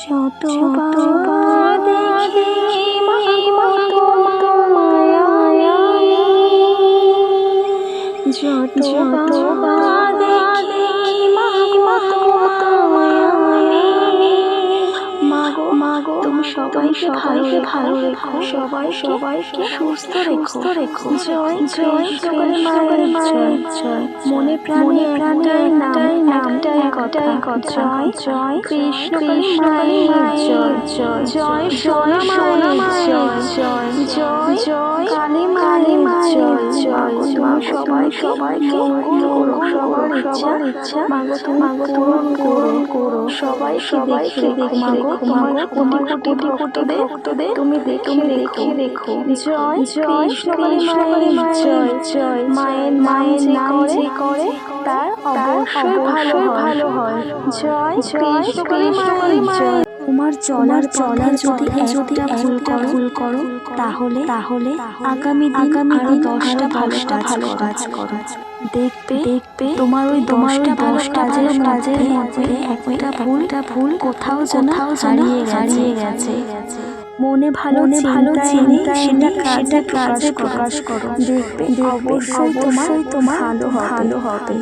যতবার দেখি যতবার দেখি সবাইকে ভালো ভালো রেখো সবাই সবাইকে সুস্থ রেখো রেখো জয় জয় জয় মায়ের মায়ের জয় মনে প্রাণে একটাই নামটাই নামটাই কথাই কথা জয় কৃষ্ণ কৃষ্ণ জয় জয় জয় সোনা সোনা জয় জয় জয় জয় কালী কালী জয় জয় জয় সবাই সবাইকে করো সবার ইচ্ছা ইচ্ছা মাগো তুমি মাগো পূরণ করো করো সবাই সবাইকে দেখো মাগো তোমার কোটি কোটি ভক্তদের ভক্তদের তুমি দেখে দেখে রেখো। জয় জয় কৃষ্ণ জয়। জয়। মায়ের মায়ের নাম যে করে তার অবশ্যই ভালো ভালো হয়। জয় কৃষ্ণ জয়। তোমার চলার চলার যদি একটা ভুল করো ভুল করো তাহলে তাহলে আগামী আগামী আরও দশটা ভালোটা ভালো কাজ করো দেখবে দেখবে তোমার ওই দশটা ভালো কাজের কাজের মধ্যে একটা ভুলটা ভুল কোথাও যেন হারিয়ে হারিয়ে গেছে। মনে ভালো ভালো চিনে সেটা সেটা কাজে প্রকাশ করো দেখবে অবশ্যই তোমার তোমার ভালো ভালো হবে।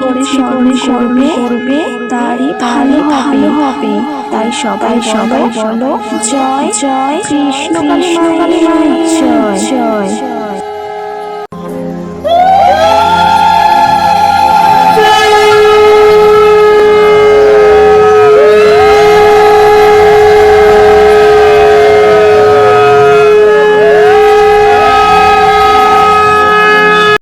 করে স্মরণ করবে করবে তারই ভালো ভালো হবে। তাই সবাই সবাই বলো জয় জয় কৃষ্ণকালী মা জয় জয়।